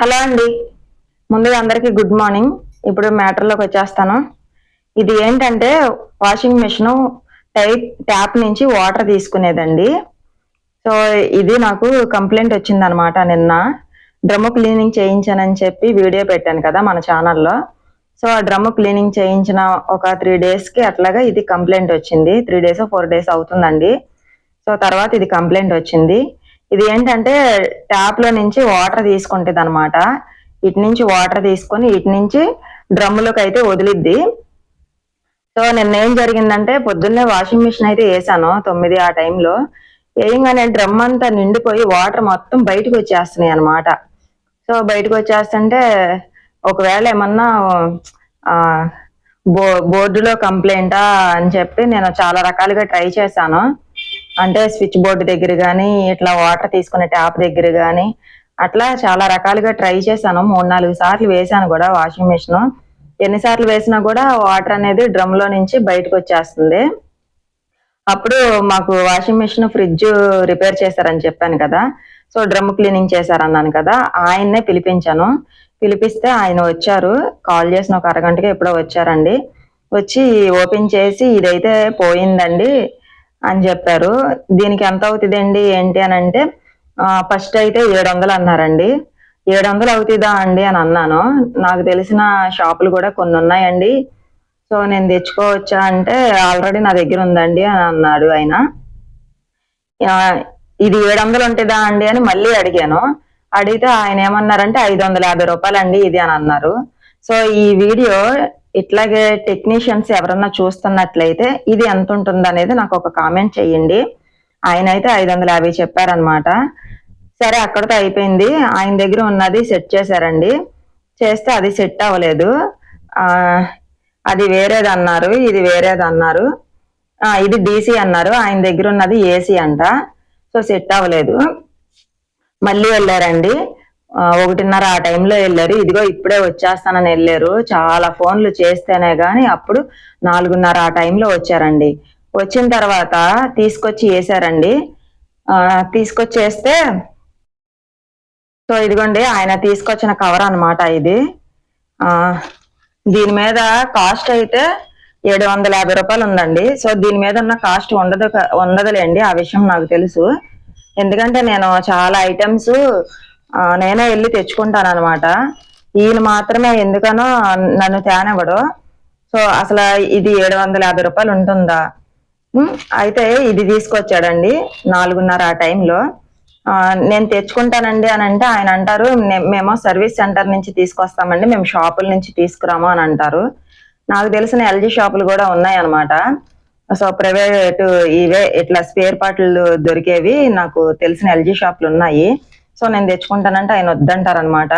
Hello అండి. ముందుగా అందరికీ గుడ్ మార్నింగ్. ఇప్పుడు మ్యాటర్లోకి వచ్చేస్తాను. ఇది ఏంటంటే వాషింగ్ మిషన్ టైప్ ట్యాప్ నుంచి వాటర్ తీసుకునేదండి. సో ఇది నాకు కంప్లైంట్ వచ్చిందనమాట నిన్న. డ్రమ్ము క్లీనింగ్ చేయించానని చెప్పి వీడియో పెట్టాను కదా మన ఛానల్లో. సో ఆ డ్రమ్ము క్లీనింగ్ చేయించిన ఒక త్రీ డేస్కి అట్లాగా ఇది కంప్లైంట్ వచ్చింది. త్రీ డేస్ ఫోర్ డేస్ అవుతుందండి. సో తర్వాత ఇది కంప్లైంట్ వచ్చింది. ఇది ఏంటంటే ట్యాప్లో నుంచి వాటర్ తీసుకుంటుంది అనమాట ఇటు నుంచి వాటర్ తీసుకొని ఇటు నుంచి డ్రమ్ములోకి అయితే వదిలిద్ది. సో నిన్న ఏం జరిగిందంటే పొద్దున్నే వాషింగ్ మిషన్ అయితే వేసాను తొమ్మిది ఆ టైంలో వేయంగానే డ్రమ్ అంతా నిండిపోయి వాటర్ మొత్తం బయటకు వచ్చేస్తున్నాయి అనమాట సో బయటకు వచ్చేస్తుంటే ఒకవేళ ఏమన్నా ఆ, బో బోర్డులో కంప్లైంటా అని చెప్పి నేను చాలా రకాలుగా ట్రై చేశాను. అంటే స్విచ్ బోర్డు దగ్గర కానీ ఇట్లా వాటర్ తీసుకునే ట్యాప్ దగ్గర కానీ అట్లా చాలా రకాలుగా ట్రై చేశాను. మూడు నాలుగు సార్లు వేసాను కూడా వాషింగ్ మిషన్. ఎన్నిసార్లు వేసినా కూడా వాటర్ అనేది డ్రమ్లో నుంచి బయటకు వచ్చేస్తుంది. అప్పుడు మాకు వాషింగ్ మిషన్ ఫ్రిడ్జ్ రిపేర్ చేశారని చెప్పాను కదా. సో డ్రమ్ క్లీనింగ్ చేశారన్నాను కదా. ఆయన్నే పిలిపించాను. పిలిపిస్తే ఆయన వచ్చారు. కాల్ చేసిన ఒక అరగంటకి ఎప్పుడో వచ్చారండి. వచ్చి ఓపెన్ చేసి ఇదైతే పోయిందండి. అని చెప్పారు. దీనికి ఎంత అవుతుందండి? ఏంటి అని అంటే ఫస్ట్ అయితే ఏడు వందలు అన్నారండి. ఏడు వందలు అవుతుందా అండి అని అన్నాను. నాకు తెలిసిన షాపులు కూడా కొన్ని ఉన్నాయండి. సో నేను తెచ్చుకోవచ్చా అంటే ఆల్రెడీ నా దగ్గర ఉందండి అని అన్నాడు ఆయన. ఇది ఏడు వందలు ఉంటుందా అండి అని మళ్ళీ అడిగాను. అడిగితే ఆయన ఏమన్నారంటే ఐదు వందల యాభై రూపాయలండి ఇది అని అన్నారు. సో ఈ వీడియో ఇట్లాగే టెక్నీషియన్స్ ఎవరన్నా చూస్తున్నట్లయితే ఇది ఎంత ఉంటుంది అనేది నాకు ఒక కామెంట్ చేయండి. ఆయన అయితే ఐదు వందల యాభై చెప్పారనమాట సరే అక్కడితో అయిపోయింది. ఆయన దగ్గర ఉన్నది సెట్ చేశారండి. చేస్తే అది సెట్ అవ్వలేదు. ఆ అది వేరేది అన్నారు ఇది వేరేది అన్నారు. ఆ, ఇది డీసీ అన్నారు. ఆయన దగ్గర ఉన్నది ఏసీ అంట. సో సెట్ అవ్వలేదు. మళ్ళీ వెళ్ళారండి. ఒకటిన్నర ఆ టైంలో వెళ్ళారు. ఇదిగో ఇప్పుడే వచ్చేస్తానని వెళ్ళారు. చాలా ఫోన్లు చేస్తేనే గాని అప్పుడు నాలుగున్నర ఆ టైంలో వచ్చారండి. వచ్చిన తర్వాత తీసుకొచ్చి వేసారండి. తీసుకొచ్చేస్తే సో ఇదిగోండి ఆయన తీసుకొచ్చిన కవర్ అన్నమాట ఇది. ఆ దీని మీద కాస్ట్ అయితే ఏడు వందల యాభై రూపాయలు ఉందండి. సో దీని మీద ఉన్న కాస్ట్ ఉండదు ఉండదులేండి. ఆ విషయం నాకు తెలుసు. ఎందుకంటే నేను చాలా ఐటమ్స్ నేనే వెళ్ళి తెచ్చుకుంటాను అనమాట ఈయన మాత్రమే ఎందుకనో నన్ను తేనివ్వడు. సో అసలు ఇది ఏడు వందల యాభై రూపాయలు ఉంటుందా? అయితే ఇది తీసుకొచ్చాడండి నాలుగున్నర ఆ టైంలో. నేను తెచ్చుకుంటానండి అని అంటే ఆయన అంటారు మేము సర్వీస్ సెంటర్ నుంచి తీసుకొస్తామండి మేము షాపుల నుంచి తీసుకురాము అని అంటారు. నాకు తెలిసిన ఎల్జీ షాపులు కూడా ఉన్నాయన్నమాట. సో ప్రైవేట్ ఇవే ఇట్లా స్పేర్ పార్ట్లు దొరికేవి నాకు తెలిసిన ఎల్జీ షాపులు ఉన్నాయి. సో నేను తెచ్చుకుంటానంటే ఆయన వద్దంటారనమాట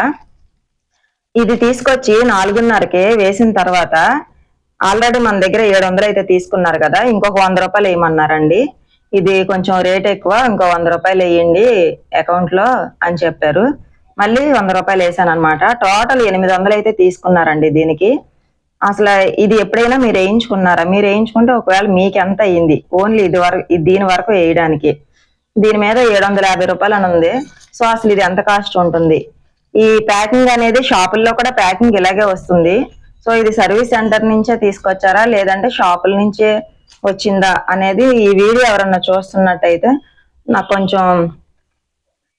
ఇది తీసుకొచ్చి నాలుగున్నరకే వేసిన తర్వాత ఆల్రెడీ మన దగ్గర ఏడు వందలు అయితే తీసుకున్నారు కదా ఇంకొక వంద రూపాయలు వేయమన్నారండి. ఇది కొంచెం రేట్ ఎక్కువ ఇంకో వంద రూపాయలు వేయండి అకౌంట్లో అని చెప్పారు. మళ్ళీ వంద రూపాయలు వేసాను టోటల్ ఎనిమిది వందలు అయితే తీసుకున్నారండి దీనికి. అసలు ఇది ఎప్పుడైనా మీరు వేయించుకున్నారా? మీరు వేయించుకుంటే ఒకవేళ మీకు ఎంత అయ్యింది ఓన్లీ ఇది వరకు ఇది దీని వరకు వేయడానికి. దీని మీద ఏడు వందల యాభై రూపాయలు అని ఉంది సో అసలు ఇది ఎంత కాస్ట్ ఉంటుంది? ఈ ప్యాకింగ్ అనేది షాపుల్లో కూడా ప్యాకింగ్ ఇలాగే వస్తుంది. సో ఇది సర్వీస్ సెంటర్ నుంచే తీసుకొచ్చారా? లేదంటే షాపుల నుంచే వచ్చిందా అనేది ఈ వీడియో ఎవరన్నా చూస్తున్నట్టయితే నాకు కొంచెం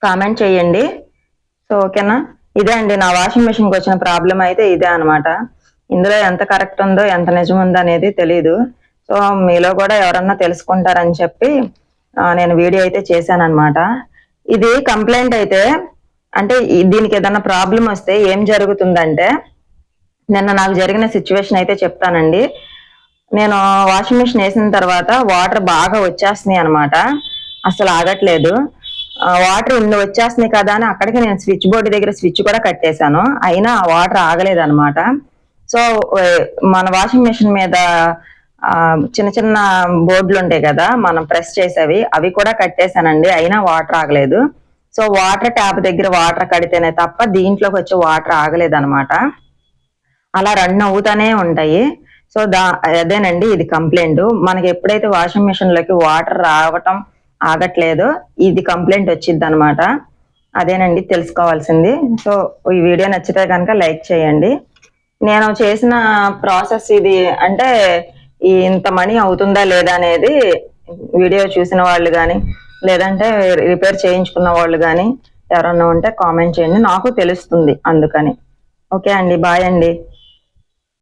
కామెంట్ చేయండి. సో ఓకేనా? ఇదే అండి. నా వాషింగ్ మెషిన్కి వచ్చిన ప్రాబ్లం అయితే ఇదే అన్నమాట. ఇందులో ఎంత కరెక్ట్ ఉందో ఎంత నిజం ఉందో అనేది తెలియదు సో మీలో కూడా ఎవరన్నా తెలుసుకుంటారని చెప్పి నేను వీడియో అయితే చేశాను అనమాట ఇది కంప్లైంట్ అయితే అంటే దీనికి ఏదైనా ప్రాబ్లం వస్తే ఏం జరుగుతుందంటే నిన్న నాకు జరిగిన సిచ్యువేషన్ అయితే చెప్తానండి. నేను వాషింగ్ మిషన్ వేసిన తర్వాత వాటర్ బాగా వచ్చేస్తున్నాయి అనమాట అసలు ఆగట్లేదు. వాటర్ ఇన్ని వచ్చేస్తున్నాయి కదా అని అక్కడికి నేను స్విచ్ బోర్డు దగ్గర స్విచ్ కూడా కట్టేశాను. అయినా వాటర్ ఆగలేదు అనమాట సో మన వాషింగ్ మిషన్ మీద చిన్న చిన్న బోర్డులు ఉంటాయి కదా మనం ప్రెస్ చేసేవి అవి కూడా కట్టేశానండి. అయినా వాటర్ ఆగలేదు. సో వాటర్ ట్యాప్ దగ్గర వాటర్ కడితేనే తప్ప దీంట్లోకి వచ్చి వాటర్ ఆగలేదు అనమాట అలా రన్ అవుతానే ఉంటాయి. సో దా అదేనండి ఇది కంప్లైంట్. మనకి ఎప్పుడైతే వాషింగ్ మిషన్లోకి వాటర్ రావటం ఆగట్లేదో ఇది కంప్లైంట్ వచ్చింది అనమాట అదేనండి తెలుసుకోవాల్సింది. సో ఈ వీడియో నచ్చితే కనుక లైక్ చేయండి. నేను చేసిన ప్రాసెస్ ఇది అంటే ఇంత మనీ అవుతుందా లేదా అనేది వీడియో చూసిన వాళ్ళు కానీ లేదంటే రిపేర్ చేయించుకున్న వాళ్ళు కానీ ఎవరన్నా ఉంటే కామెంట్ చేయండి. నాకు తెలుస్తుంది అందుకని. ఓకే అండి బాయ్ అండి.